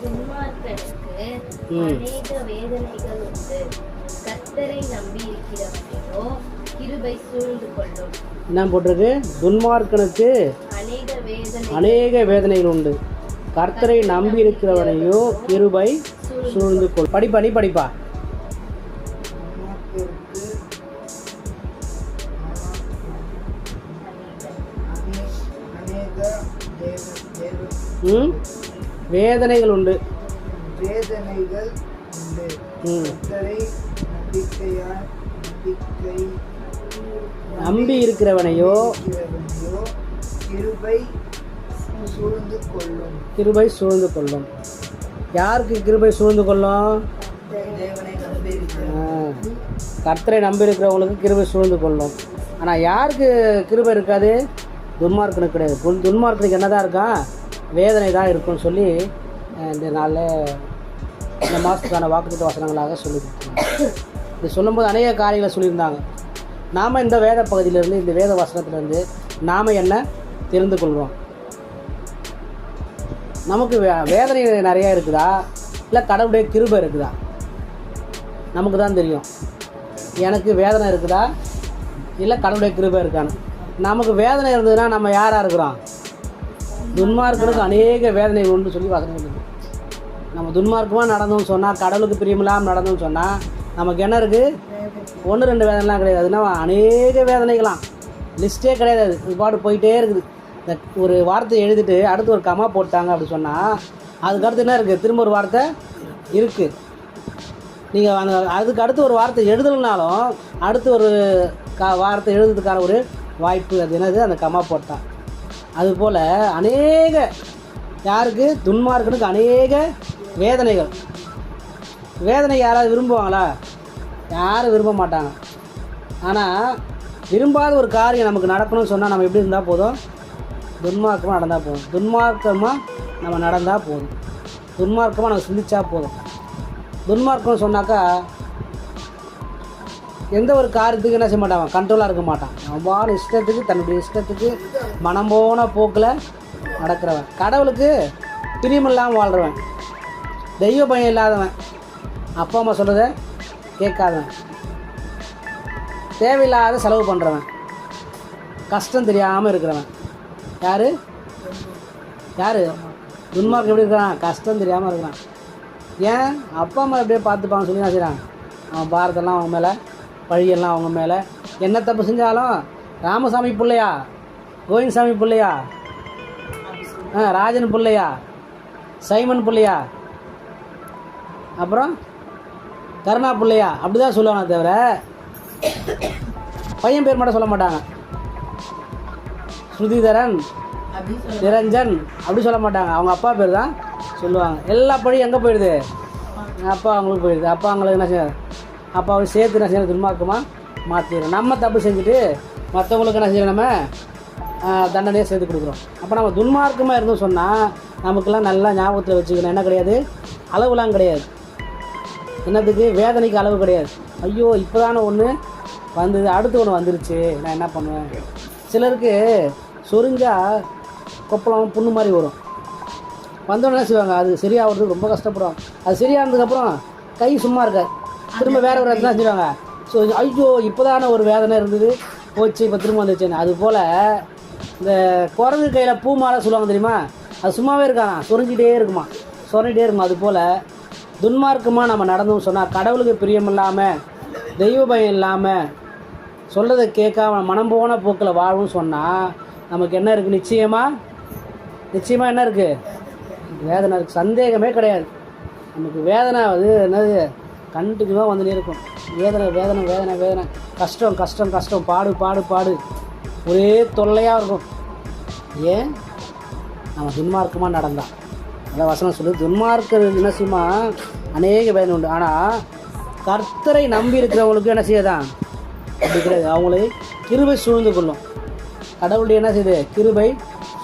துன்மார்க்கனுக்கு ம். அநேக வேதனைகள் உண்டு. கர்த்தரை நம்பி இருக்கிறவனையோ கிருபை சூழ்ந்து கொள்ளும். என்ன போட்டிருக்கு? துன்மார்க்கனுக்கு அநேக வேதனை அநேக வேதனைகள் உண்டு. கர்த்தரை நம்பி இருக்கிறவனையோ கிருபை சூழ்ந்து கொள். படிப்பா நீ படிப்பா. ம்? வேதனைகள் உண்டு. வேதனைகள் உண்டு. நம்பிக்கை நம்பி இருக்கிறவனையோ கிருபை சூழ்ந்து கொள்ளும். கிருபை சூழ்ந்து கொள்ளும். யாருக்கு கிருபை சூழ்ந்து கொள்ளும்? கர்த்தரை நம்பி இருக்கிறவங்களுக்கு கிருபை சூழ்ந்து கொள்ளும். ஆனால் யாருக்கு கிருபை இருக்காது? துன்மார்க்கனுக்கு கிடையாது. துன் துன்மார்க்கனுக்கு என்னதான் இருக்கான் வேதனை தான் இருக்கும்னு சொல்லி இந்த நாளில் இந்த மாதத்துக்கான வாக்குத்த வசனங்களாக சொல்லி இது சொல்லும்போது அநேக காரியங்களை சொல்லியிருந்தாங்க. நாம் இந்த வேத பகுதியிலேருந்து இந்த வேத வசனத்திலேருந்து நாம் என்ன தெரிந்து கொள்கிறோம்? நமக்கு வே வேதனை நிறையா இருக்குதா? இல்லை கடவுளுடைய கிருபை இருக்குதா? நமக்கு தான் தெரியும். எனக்கு வேதனை இருக்குதா? இல்லை கடவுளுடைய கிருபை இருக்கான்னு. நமக்கு வேதனை இருந்ததுன்னா நம்ம யாராக இருக்கிறோம்? துன்மார்க்கனுக்கு அநேக வேதனைகள் உண்டு சொல்லி வசனம் நம்ம துன்மார்க்கமாக நடந்தோம்னு சொன்னால் கடவுளுக்கு பிரியமில்லாமல் நடந்தோம்னு சொன்னால் நமக்கு என்ன இருக்குது ஒன்று ரெண்டு வேதனைலாம் கிடையாது. அதுனா அநேக வேதனைகளாம் லிஸ்ட்டே கிடையாது அது. இது பாட்டு போயிட்டே இருக்குது. இந்த ஒரு வார்த்தை எழுதிட்டு அடுத்து ஒரு கமா போட்டாங்க அப்படி சொன்னால் அதுக்கு அடுத்து என்ன இருக்குது திரும்ப ஒரு வார்த்தை இருக்குது நீங்கள் அந்த அதுக்கு அடுத்து ஒரு வார்த்தை எழுதலைனாலும் அடுத்து ஒரு கா வார்த்தை எழுதுறதுக்கான ஒரு வாய்ப்பு அது என்னது? அந்த கமா போட்டான். அதுபோல் அநேக யாருக்கு? துன்மார்க்கனுக்கு அநேக வேதனைகள். வேதனை யாராவது விரும்புவாங்களா? யாரும் விரும்ப மாட்டாங்க. ஆனால் விரும்பாத ஒரு காரியம் நமக்கு நடக்கணும்னு சொன்னால் நம்ம எப்படி இருந்தால் போதும்? துன்மார்க்கமாக நடந்தால் போதும். துன்மார்க்கமாக நம்ம நடந்தால் போதும். துன்மார்க்கமாக நம்ம சிந்திச்சா போதும். துன்மார்க்கம்னு சொன்னாக்கா எந்த ஒரு காரியத்துக்கு என்ன செய்ய மாட்டான் கண்ட்ரோலாக இருக்க மாட்டான். அவன் இஷ்டத்துக்கு தன்னுடைய இஷ்டத்துக்கு மனம் போன போக்கில் நடக்கிறவன். கடவுளுக்கு பிரியமில்லாமல் வாழ்கிறவன் தெய்வ பயம் இல்லாதவன். அப்பா அம்மா சொல்கிறத கேட்காதவன். தேவையில்லாத செலவு பண்ணுறவன் கஷ்டம் தெரியாமல் இருக்கிறவன். யார்? யார்? துன்மார்க்கம் எப்படி இருக்கிறான்? கஷ்டம் தெரியாமல் இருக்கிறான். ஏன்? அப்பா அம்மா எப்படியே பார்த்துப்பான்னு சொல்லி என்ன செய்கிறான் அவன் பாரதெல்லாம் அவன் மேலே பழியெல்லாம் அவங்க மேலே. என்ன தப்பு செஞ்சாலும் ராமசாமி பிள்ளையா? கோவிந்தசாமி பிள்ளையா? ஆ ராஜன் பிள்ளையா? சைமன் பிள்ளையா? அப்புறம் கருணா பிள்ளையா? அப்படி தான் சொல்லுவாங்க தவிர பையன் பேர் மட்டும் சொல்ல மாட்டாங்க. ஸ்ருதிதரன் நிரஞ்சன் அப்படி சொல்ல மாட்டாங்க. அவங்க அப்பா பேர் தான் சொல்லுவாங்க. எல்லா பழியும் எங்கே போயிடுது? அப்பா அவங்களுக்கு போயிடுது. அப்பா அவங்களுக்கு என்ன அப்போ அவன் சேர்த்து என்ன செய்யணும் துன்மார்க்கமாக மாற்றிடுறோம் நம்ம தப்பு செஞ்சுட்டு மற்றவங்களுக்கு என்ன செய்யணும் நம்ம தண்டனையாக தண்டனையை சேர்த்து கொடுக்குறோம். அப்போ நம்ம துன்மார்க்கமாக இருந்தோம் சொன்னால் நமக்கெல்லாம் நல்லா ஞாபகத்தில் வச்சுக்கணும். என்ன கிடையாது? அளவுலாம் கிடையாது. என்னத்துக்கு? வேதனைக்கு அளவு கிடையாது. ஐயோ இப்போதானே ஒன்று வந்தது அடுத்து ஒன்று வந்துருச்சு. நான் என்ன பண்ணுவேன்? சிலருக்கு சொரிஞ்சால் கொப்பளம் புண்ணு மாதிரி வரும். வந்தோடனே செய்வாங்க? அது சரியாகிறதுக்கு ரொம்ப கஷ்டப்படுவாங்க. அது சரியானதுக்கப்புறம் கை சும்மா இருக்காது. திரும்ப வேற ஒரு இடத்துல செஞ்சுருவாங்க ஸோ ஐயோ இப்போதான ஒரு வேதனை இருந்தது. போச்சு இப்போ திரும்ப வந்துச்சுன்னு அது போல் இந்த குரங்கு கையில் பூ மாலை சொல்லுவாங்க தெரியுமா? அது சும்மாவே இருக்காங்க சொரிஞ்சிட்டே இருக்குமா? சொரிஞ்சிட்டே இருக்குமா? அது போல் துன்மார்க்கமாக நம்ம நடந்தோம்னு சொன்னால் கடவுளுக்கு பிரியமில்லாமல் தெய்வ பயம் இல்லாமல் சொல்கிறத கேட்காம மனம் போன போக்கில் வாழும்னு சொன்னால் நமக்கு என்ன இருக்குது நிச்சயமாக நிச்சயமாக என்ன இருக்குது வேதனை இருக்குது சந்தேகமே கிடையாது. நமக்கு வேதனை அது என்னது? கண்டினியூவாக வந்துனே இருக்கும். வேதனை வேதனை வேதனை வேதனை. கஷ்டம் கஷ்டம் கஷ்டம். பாடு பாடு பாடு. ஒரே தொல்லையாக இருக்கும். ஏன்? நம்ம துன்மார்க்கமாக நடந்தான் அதான் வசனம் சொல்லு துன்மார்க்க என்ன செய்யுமா அநேக வேதனை உண்டு. ஆனால் கர்த்தரை நம்பி இருக்கிறவங்களுக்கு என்ன செய்யதான் அப்படி கிடையாது. அவங்களை கிருபை சூழ்ந்து கொள்ளும். கடவுளுடைய என்ன செய்யுது? கிருபை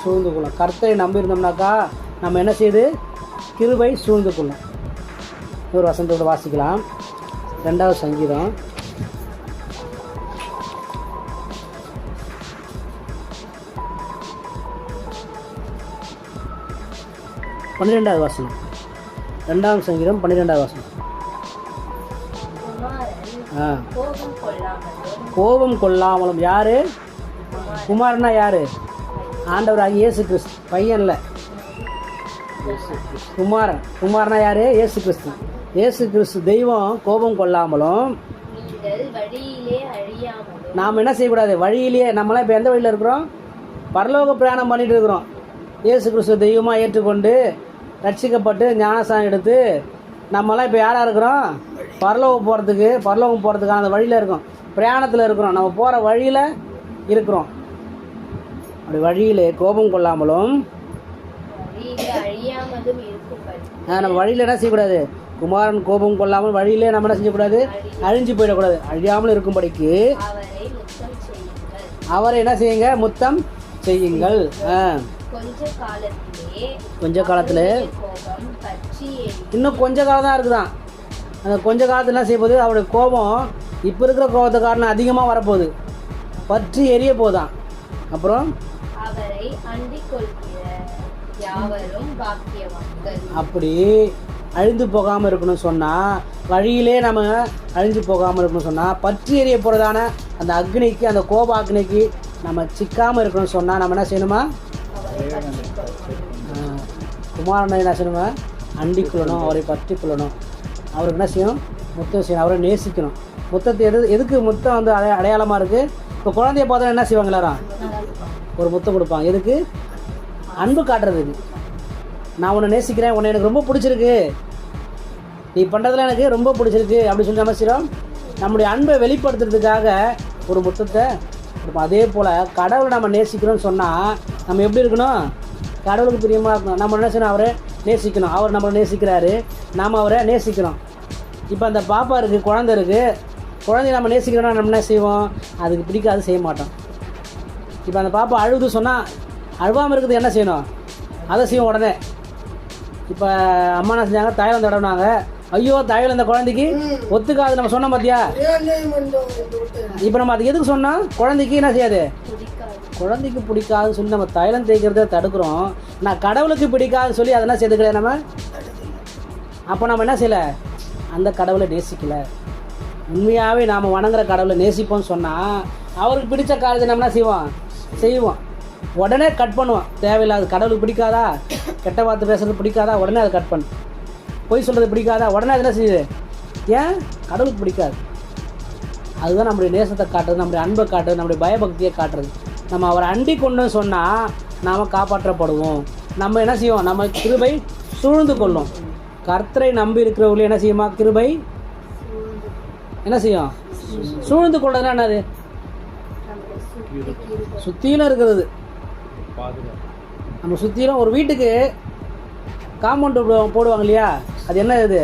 சூழ்ந்து கொள்ளும். கர்த்தரை நம்பி இருந்தோம்னாக்கா நம்ம என்ன செய்யுது? கிருபை சூழ்ந்து கொள்ளும். ஒரு வசனத்தோட வாசிக்கலாம். ரெண்டாவது சங்கீதம். பன்னிரெண்டாவது வசனம். ரெண்டாம் சங்கீதம் பன்னிரெண்டாவது வசனம். ஆ. கோபம் கொள்ளாமலும். கோபம் குமார்னா யாரு? குமாரனா யாரு இயேசு கிறிஸ்து. பையன்ல குமாரன். குமாரனா யாரு? இயேசு கிறிஸ்து. இயேசு கிறிஸ்து தெய்வம் கோபம் கொள்ளாமலும் நாம் என்ன செய்யக்கூடாது? வழியிலேயே நம்மளாம் இப்போ எந்த வழியில் இருக்கிறோம்? பரலோக பிரயாணம் பண்ணிட்டு இருக்கிறோம். இயேசு கிறிஸ்து தெய்வமாக ஏற்றுக்கொண்டு ரட்சிக்கப்பட்டு ஞானஸ்தானம் எடுத்து நம்மலாம் இப்போ யாராக இருக்கிறோம்? பரலோகம் போகிறதுக்கு பரலோகம் போகிறதுக்கான அந்த வழியில் இருக்கோம். பிரயாணத்தில் இருக்கிறோம். நம்ம போகிற வழியில் இருக்கிறோம். அப்படி வழியிலே கோபம் கொள்ளாமலும் நம்ம வழியில் என்ன செய்யக்கூடாது? குமாரன் கோபம் கொள்ளாமல் வழியிலே நம்ம என்ன செய்யக்கூடாது? அழிஞ்சு போயிடக்கூடாது. அழியாமல் இருக்கும்படிக்கு அவரை என்ன செய்யுங்க? முத்தம் செய்யுங்கள். கொஞ்ச காலத்திலே இன்னும் கொஞ்ச காலம் தான் இருக்குதான். அந்த கொஞ்ச காலத்தில் என்ன செய்ய போகுது அவருடைய கோபம் இப்போ இருக்கிற கோபத்தை காரணம் அதிகமாக வரப்போகுது. பற்றி எரிய போதான் அப்புறம் அப்படி அழிந்து போகாமல் இருக்கணும்னு சொன்னால் வழியிலே நம்ம அழிஞ்சு போகாமல் இருக்கணும்னு சொன்னால் பற்றி எரிய போகிறதான அந்த அக்னிக்கு அந்த கோப அக்னிக்கு நம்ம சிக்காமல் இருக்கணும்னு சொன்னால் நம்ம என்ன செய்யணுமா? அவரை குமாரனை என்ன செய்யணுமா? அண்டிக் கொள்ளணும் அவரை பற்றி கொள்ளணும். அவருக்கு என்ன செய்யணும்? முத்தம் செய்யணும். அவரை நேசிக்கணும். முத்தத்தை எது எதுக்கு முத்தம் வந்து அடைய அடையாளமாக இருக்குது இப்போ குழந்தைய பார்த்தா என்ன செய்வாங்க எல்லாரும்? ஒரு முத்தம் கொடுப்பாங்க. எதுக்கு? அன்பு காட்டுறதுக்கு நான் உன்னை நேசிக்கிறேன். உன்னை எனக்கு ரொம்ப பிடிச்சிருக்கு. நீ பண்ணுறதுல எனக்கு ரொம்ப பிடிச்சிருக்கு. அப்படின்னு சொல்லி நம்ம நம்முடைய அன்பை வெளிப்படுத்துறதுக்காக ஒரு முத்தத்தை கொடுப்போம் அதே போல் கடவுளை நம்ம நேசிக்கிறோம்னு சொன்னால் நம்ம எப்படி இருக்கணும்? கடவுளுக்கு பிரியமாக இருக்கணும். நம்ம என்ன செய்யணும்? அவரை நேசிக்கணும். அவர் நம்மளை நேசிக்கிறாரு. நாம் அவரை நேசிக்கிறோம். இப்போ அந்த பாப்பா இருக்குது குழந்தை இருக்குது குழந்தைய நம்ம நேசிக்கிறோன்னா நம்ம என்ன செய்வோம்? அதுக்கு பிடிக்காது செய்ய மாட்டோம். இப்போ அந்த பாப்பா அழுது சொன்னால் அழுவாமல் இருக்குது என்ன செய்யணும்? அதை செய்வோம் உடனே. இப்போ அம்மா என்ன செஞ்சாங்க? தைலம் தடவினாங்க. ஐயோ தைலம் இந்த குழந்தைக்கு ஒத்துக்காது. நம்ம சொன்னோம் பார்த்தியா இப்போ நம்ம அதுக்கு எதுக்கு சொன்னோம்? குழந்தைக்கு என்ன செய்யாது? குழந்தைக்கு பிடிக்காதுன்னு சொல்லி நம்ம தைலம் தேய்க்கிறத தடுக்கிறோம். நான் கடவுளுக்கு பிடிக்காதுன்னு சொல்லி அதெல்லாம் சேர்த்துக்கல நம்ம? அப்போ நம்ம என்ன செய்யலை? அந்த கடவுளை நேசிக்கல. உண்மையாகவே நாம் வணங்குற கடவுளை நேசிப்போம்னு சொன்னால் அவருக்கு பிடிச்ச காரியத்தை நம்ம என்ன செய்வோம்? செய்வோம். உடனே கட் பண்ணுவேன். தேவையில்லாத கடவுளுக்கு பிடிக்காதா? கெட்ட வார்த்தை பேசுறது பிடிக்காதா? உடனே அதை கட் பண்ணு. பொய் சொல்கிறது பிடிக்காதா? உடனே அது என்ன செய்யுது? ஏன்? கடவுளுக்கு பிடிக்காது. அதுதான் நம்முடைய நேசத்தை காட்டுறது நம்முடைய அன்பை காட்டுறது நம்முடைய பயபக்தியை காட்டுறது. நம்ம அவரை அண்டி கொண்டு சொன்னால் நாம் காப்பாற்றப்படுவோம். நம்ம என்ன செய்வோம்? நம்ம கிருபை சூழ்ந்து கொள்ளும். கர்த்தரை நம்பி இருக்கிறவங்களே என்ன செய்யுமா? கிருபை என்ன செய்யும்? சூழ்ந்து கொள்றதுனா என்னது? சுத்தியிலும் இருக்கிறது. பாதுகாப்பு நம்ம சுற்றிலும் ஒரு வீட்டுக்கு காம்பவுண்டு போடுவாங்க இல்லையா அது என்ன இது?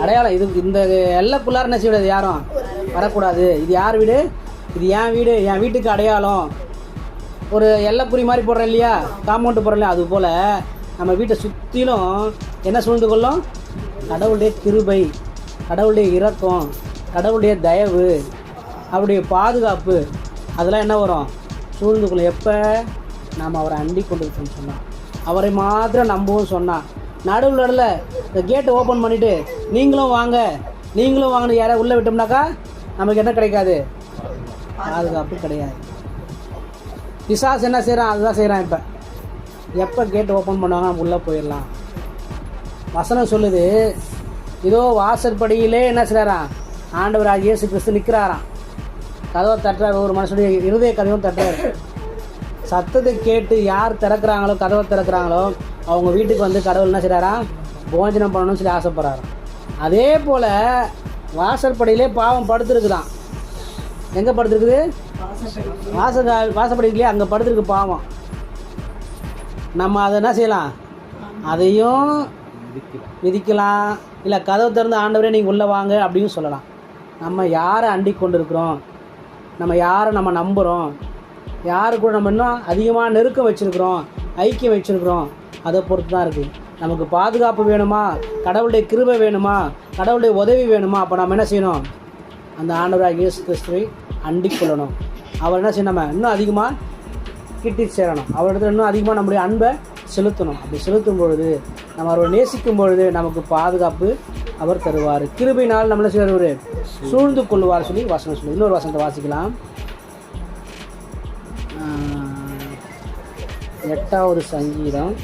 அடையாளம். இது இந்த எல்லைக்குள்ளார என்ன செய்யக்கூடாது? யாரும்? வரக்கூடாது. இது யார் வீடு? இது என் வீடு. என் வீட்டுக்கு அடையாளம். ஒரு எல்லைக்குறி மாதிரி போடுறேன் இல்லையா? காம்பவுண்டு போடுறேன் இல்லையா? அது போல் நம்ம வீட்டை சுற்றிலும் என்ன சூழ்ந்து கொள்ளும்? கடவுளுடைய கிருபை கடவுளுடைய இரக்கம் கடவுளுடைய தயவு அவருடைய பாதுகாப்பு. அதெல்லாம் என்ன வரும்? சூழ்ந்து கொள்ளும். எப்போ? நாம் அவரை அண்டி கொண்டு இருக்கோம்னு அவரை மாத்திரம் நம்பவும் சொன்னான் நடுவில் நடுவில் இந்த கேட்டை ஓப்பன் பண்ணிவிட்டு நீங்களும் வாங்க நீங்களும் வாங்கன்னு யாராவது உள்ளே விட்டோம்னாக்கா நமக்கு என்ன கிடைக்காது? பாதுகாப்பு கிடையாது. பிசாஸ் என்ன செய்கிறான் அதுதான் செய்கிறான் இப்போ. எப்போ கேட் ஓப்பன் பண்ணுவாங்க நம்ம உள்ளே போயிடலாம். வசனம் சொல்லுது இதோ வாசற்படியிலே என்ன செய்கிறாராம் ஆண்டவர் இயேசு கிறிஸ்து நிற்கிறாராம் கதவை தட்டுறாரு ஒரு மனுஷனுடைய இருதய கதவும் தட்டுறாரு. சத்தத்தை கேட்டு யார் திறக்கிறாங்களோ கதவை திறக்கிறாங்களோ அவங்க வீட்டுக்கு வந்து கடவுள் என்ன செய்கிறாரா போஜனம் பண்ணணும்னு சொல்லி ஆசைப்படுறாராம் அதே போல் வாசற்படியிலே பாவம் படுத்துருக்குதான். எங்கே படுத்துருக்குது? வாச வாசப்படிக்கலையே அங்கே படுத்துருக்கு பாவம். நம்ம அதை என்ன செய்யலாம்? அதையும் விதிக்கலாம் இல்லை கதவை திறந்து ஆண்டவரே நீங்கள் உள்ளே வாங்க அப்படின்னு சொல்லலாம். நம்ம யாரை அண்டி கொண்டு இருக்கிறோம் நம்ம யாரை நம்ம நம்புகிறோம் யாரு கூட நம்ம இன்னும் அதிகமாக நெருக்கம் வச்சுருக்குறோம் ஐக்கியம் வச்சுருக்குறோம் அதை பொறுத்து தான் இருக்குது நமக்கு பாதுகாப்பு வேணுமா? கடவுளுடைய கிருபை வேணுமா? கடவுளுடைய உதவி வேணுமா? அப்போ நம்ம என்ன செய்யணும்? அந்த ஆண்டவராக இயேசு கிறிஸ்துவை அண்டிக் கொள்ளணும். அவர் என்ன செய்யணும்? நம்ம இன்னும் அதிகமாக கிட்டி சேரணும். அவரிடத்துல இன்னும் அதிகமாக நம்முடைய அன்பை செலுத்தணும். அப்படி செலுத்தும் பொழுது நம்ம அவரை நேசிக்கும் பொழுது நமக்கு பாதுகாப்பு அவர் தருவார். கிருபையினால் நம்மளை செய்வார் சூழ்ந்து கொள்வார் சொல்லி வசனம் சொல்லி இன்னொரு வசனத்தை வாசிக்கலாம். எட்டாவது சங்கீதம்.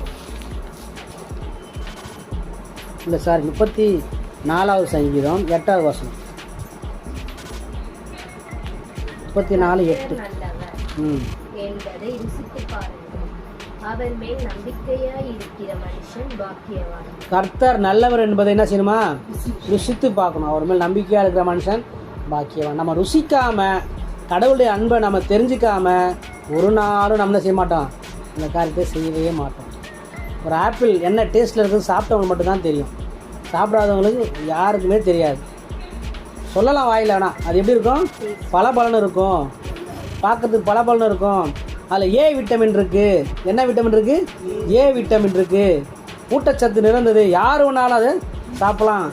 இல்லை சாரி முப்பத்தி நாலாவது சங்கீதம் எட்டாவது வசனம். முப்பத்தி நாலு எட்டு ம். கர்த்தர் நல்லவர் என்பதை என்ன செய்யணுமா? ருசித்து பார்க்கணும். அவர் மேல் நம்பிக்கையாக இருக்கிற மனுஷன் பாக்கியவான். நம்ம ருசிக்காம கடவுளுடைய அன்பை நம்ம தெரிஞ்சுக்காம ஒரு நாளும் நம்மளே செய்ய மாட்டோம் இந்த காரியத்தை செய்யவே மாட்டோம் ஒரு ஆப்பிள் என்ன டேஸ்ட்டில் இருக்குது சாப்பிட்டவங்களுக்கு மட்டும்தான் தெரியும். சாப்பிடாதவங்களுக்கு யாருக்குமே தெரியாது. சொல்லலாம் வாயில் ஆனால் அது எப்படி இருக்கும்? பல இருக்கும். பார்க்கறதுக்கு பல பலன் இருக்கும். அதில் ஏ விட்டமின் இருக்குது என்ன விட்டமின் இருக்குது ஏ விட்டமின் இருக்குது ஊட்டச்சத்து நிறந்தது. யார் வேணாலும் அதை சாப்பிட்லாம்.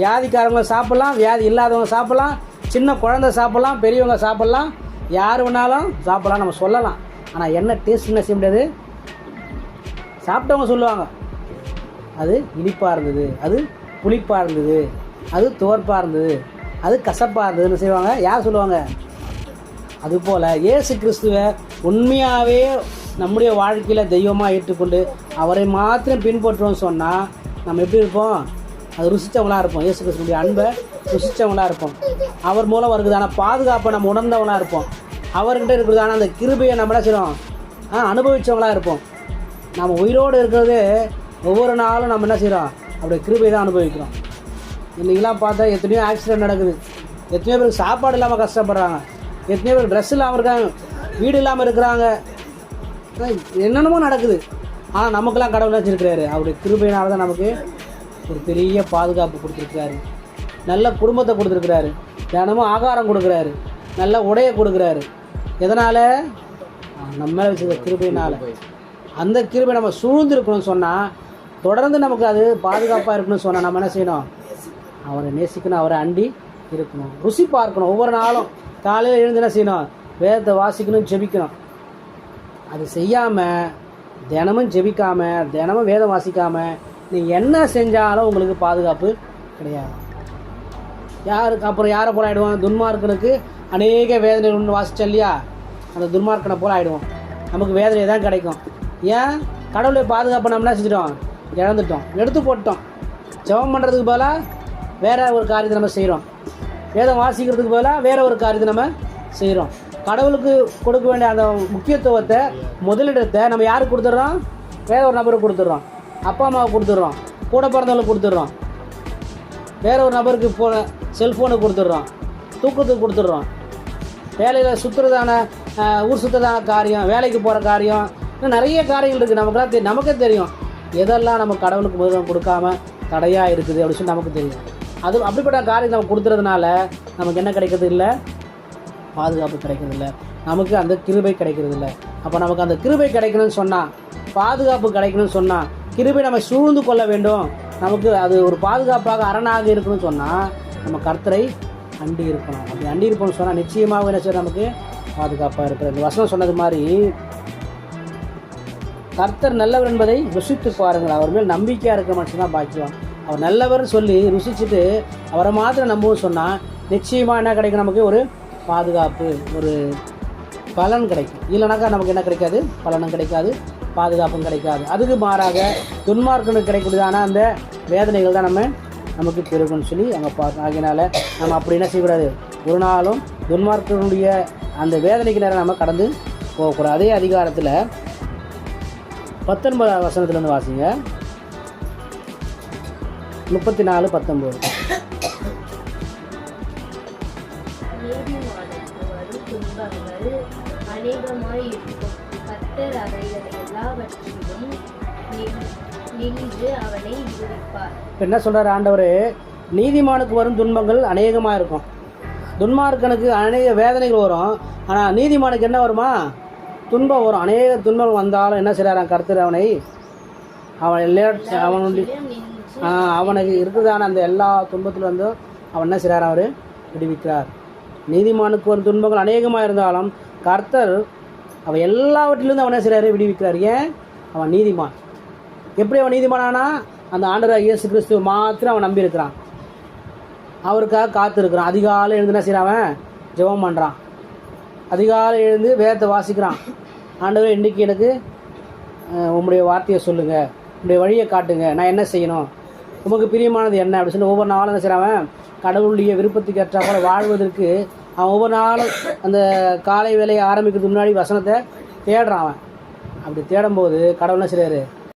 வியாதிக்காரவங்க சாப்பிட்லாம். வியாதி இல்லாதவங்க சாப்பிட்லாம். சின்ன குழந்தை சாப்பிட்லாம் பெரியவங்க சாப்பிட்லாம் யார் வேணாலும் சாப்பிட்லாம் நம்ம சொல்லலாம். ஆனால் என்ன டேஸ்ட் என்ன செய்ய முடியாது? சாப்பிட்டவங்க சொல்லுவாங்க. அது இனிப்பாக இருந்தது அது புளிப்பாக இருந்தது அது துவர்ப்பாக இருந்தது அது கசப்பாக இருந்ததுன்னு செய்வாங்க? யார் சொல்லுவாங்க? அதுபோல் இயேசு கிறிஸ்துவை உண்மையாகவே நம்முடைய வாழ்க்கையில் தெய்வமாக ஏற்றுக்கொண்டு அவரை மாத்திரம் பின்பற்றுவோம்னு சொன்னால் நம்ம எப்படி இருப்போம்? அது ருசித்தவங்களா இருப்போம். இயேசு கிறிஸ்துடைய அன்பை ருசித்தவங்களா இருப்போம். அவர் மூலம் வருகிறதான பாதுகாப்பை நம்ம உணர்ந்தவங்களா இருப்போம். அவர்கிட்ட இருக்கிறதான அந்த கிருபையை நம்ம என்ன அனுபவித்தவங்களாக அனுபவித்தவங்களா இருப்போம். நம்ம உயிரோடு இருக்கிறது ஒவ்வொரு நாளும் நம்ம என்ன செய்கிறோம் அப்படி கிருபை தான் அனுபவிக்கிறோம். இன்றைக்கெலாம் பார்த்தா எத்தனையோ ஆக்சிடென்ட் நடக்குது. எத்தனையோ பேருக்கு சாப்பாடு இல்லாமல் கஷ்டப்படுறாங்க. எத்தனையோ பேர் ட்ரெஸ் இல்லாமல் இருக்காங்க. வீடு இல்லாமல் இருக்கிறாங்க. என்னென்னமோ நடக்குது. ஆனால் நமக்கெல்லாம் கடவுள் வச்சுருக்கிறாரு? அவருடைய கிருபையினால தான் நமக்கு ஒரு பெரிய பாதுகாப்பு கொடுத்துருக்காரு நல்ல குடும்பத்தை கொடுத்துருக்குறாரு. தினமும் ஆகாரம் கொடுக்குறாரு. நல்ல உடையை கொடுக்குறாரு. எதனால்? நம்ம மேலே வச்சுருக்க கிருபையினால். அந்த கிருபை நம்ம சூழ்ந்துருக்கணும்னு சொன்னால் தொடர்ந்து நமக்கு அது பாதுகாப்பாக இருக்கணும்னு சொன்னால் நம்ம என்ன செய்யணும்? அவரை நேசிக்கணும் அவரை அண்டி இருக்கணும். ருசி பார்க்கணும். ஒவ்வொரு நாளும் காலையில் எழுந்து என்ன செய்யணும்? வேதத்தை வாசிக்கணும் ஜெபிக்கணும். அது செய்யாமல் தினமும் ஜெபிக்காமல் தினமும் வேதம் வாசிக்காமல் நீங்கள் என்ன செஞ்சாலும் உங்களுக்கு பாதுகாப்பு கிடையாது. யாருக்கு அப்புறம் யாரை போல ஆகிடுவான் துன்மார்க்கனுக்கு அநேக வேதனை ஒன்று வாசிச்சோம் இல்லையா? அந்த துன்மார்க்கனை போல ஆகிடுவோம் நமக்கு வேதனை தான் கிடைக்கும். ஏன்? கடவுளை பாதுகாப்பு நம்ம என்ன செஞ்சிட்டோம்? இழந்துட்டோம். எடுத்து போட்டோம் ஜெபம் பண்ணுறதுக்கு பதிலாக வேற ஒரு காரியத்தை நம்ம செய்கிறோம் வேதம் வாசிக்கிறதுக்கு பதிலாக வேற ஒரு காரியத்தை நம்ம செய்கிறோம் கடவுளுக்கு கொடுக்க வேண்டிய அந்த முக்கியத்துவத்தை முதலிடத்தை நம்ம யாருக்கு கொடுத்துட்றோம்? வேற ஒரு நபருக்கு கொடுத்துட்றோம். அப்பா அம்மாவுக்கு கொடுத்துட்றோம். கூட பிறந்தவங்களுக்கு கொடுத்துட்றோம். வேற ஒரு நபருக்கு போ செல்ஃபோனை கொடுத்துட்றோம். தூக்கத்துக்கு கொடுத்துட்றோம். வேலையில் சுற்றுறதான ஊர் சுற்றுறதான காரியம் வேலைக்கு போகிற காரியம் இன்னும் நிறைய காரியங்கள் இருக்குது நமக்குலாம் தெ நமக்கே தெரியும். எதெல்லாம் நம்ம கடவுளுக்கு முதலிடம் கொடுக்காம தடையாக இருக்குது அப்படின்னு சொல்லி நமக்கு தெரியும். அது அப்படிப்பட்ட காரியம் நம்ம கொடுத்துறதுனால நமக்கு என்ன கிடைக்கிறது இல்லை? பாதுகாப்பு கிடைக்கிறது இல்லை. நமக்கு அந்த கிருபை கிடைக்கிறது இல்லை. அப்போ நமக்கு அந்த கிருபை கிடைக்கணும்னு சொன்னால் பாதுகாப்பு கிடைக்கணும்னு சொன்னால் கிருபை நம்ம சூழ்ந்து கொள்ள வேண்டும். நமக்கு அது ஒரு பாதுகாப்பாக அரணாக இருக்கணும்னு சொன்னால் நம்ம கர்த்தரை அண்டி இருக்கணும். அப்படி அண்டி இருக்கணும்னு சொன்னால் நிச்சயமாக என்ன சார் நமக்கு? பாதுகாப்பாக இருக்கிறது இந்த வசனம் சொன்னது மாதிரி கர்த்தர் நல்லவர் என்பதை ருசித்து பாருங்கள். அவர் மேல் நம்பிக்கையாக இருக்கிற மனுஷன் தான் பாக்கியம். அவர் நல்லவர்னு சொல்லி ருசிச்சுட்டு அவரை மாத்திரம் நம்பவும் சொன்னால் நிச்சயமாக என்ன கிடைக்கும்? நமக்கு ஒரு பாதுகாப்பு ஒரு பலன் கிடைக்கும். இல்லைனாக்கா நமக்கு என்ன கிடைக்காது? பலனும் கிடைக்காது. பாதுகாப்பும் கிடைக்காது. அதுக்கு மாறாக துன்மார்க்கனுக்கு கிடைக்கூடியதான அந்த வேதனைகள் தான் நம்ம நமக்கு பெருகும்னு சொல்லி அங்கே பார்க்கணும் ஆகினால நம்ம அப்படி என்ன செய்யக்கூடாது? ஒரு நாளும் துன்மார்க்கனுடைய அந்த வேதனைக்கு நேரம் நம்ம கடந்து போகக்கூடாது. அதே அதிகாரத்தில் பத்தொன்பதாம் வசனத்துலேருந்து வாசிங்க. முப்பத்தி நாலு பத்தொம்போது அநேகமாய் கர்த்தர் அவைகளை எல்லாவற்றிலும் நின்று அவனை விடுவிப்பார். என்ன சொல்கிறார் ஆண்டவர்? நீதிமானுக்கு வரும் துன்பங்கள் அநேகமாக இருக்கும். துன்மார்க்கனுக்கு அநேக வேதனைகள் வரும். ஆனால் நீதிமானுக்கு என்ன வருமா? துன்பம் வரும். அநேக துன்பம் வந்தாலும் என்ன செய்கிறாராம் கருத்து அவனை? அவன் அவனுடைய அவனுக்கு இருக்குதான அந்த எல்லா துன்பத்தில் வந்து அவன் என்ன செய்கிறார் அவர்? விடுவிக்கிறார். நீதிமானுக்கு வரும் துன்பங்கள் அநேகமாக இருந்தாலும் கர்த்தர் அவன் எல்லாவற்றிலிருந்து அவன் என்ன செய்கிறாரு விடுவிக்கிறார். ஏன்? அவன் நீதிமான். எப்படி அவன் நீதிமானானா? அந்த ஆண்டவர் இயேசு கிறிஸ்துவ மாத்திரம் அவன் நம்பி இருக்கிறான். அவருக்காக காத்திருக்கிறான். அதிகாலை எழுந்து என்ன செய்கிறான் அவன்? ஜெபம் பண்ணுறான் அதிகாலை எழுந்து வேதத்தை வாசிக்கிறான். ஆண்டவர் இன்றைக்கி எனக்கு உங்களுடைய வார்த்தையை சொல்லுங்கள் உங்களுடைய வழியை காட்டுங்க. நான் என்ன செய்யணும்? உமக்கு பிரியமானது என்ன? அப்படின்னு சொல்லி ஒவ்வொரு நாளும் என்ன செய்கிறான் கடவுளுடைய விருப்பத்துக்கு ஏற்றாமல் வாழ்வதற்கு அவன் ஒவ்வொரு நாளும் அந்த காலை வேலையை ஆரம்பிக்கிறதுக்கு முன்னாடி வசனத்தை தேடுறான் அவன். அப்படி தேடும்போது கடவுள் என்ன செய்றாரு